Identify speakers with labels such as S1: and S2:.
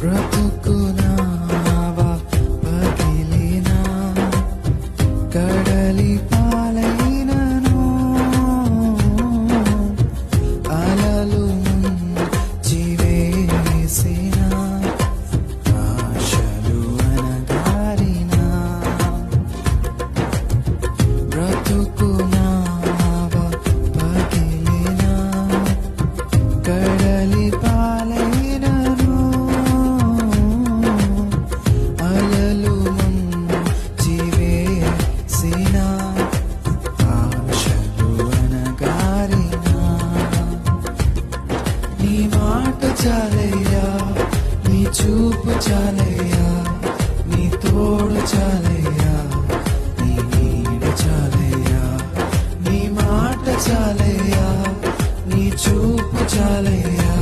S1: బ్రతుకునావా नी माट चालैया नी चूप चालैया नी तोड़ चाल नी नीड चाल नी माट चालैया नी चूप चालैया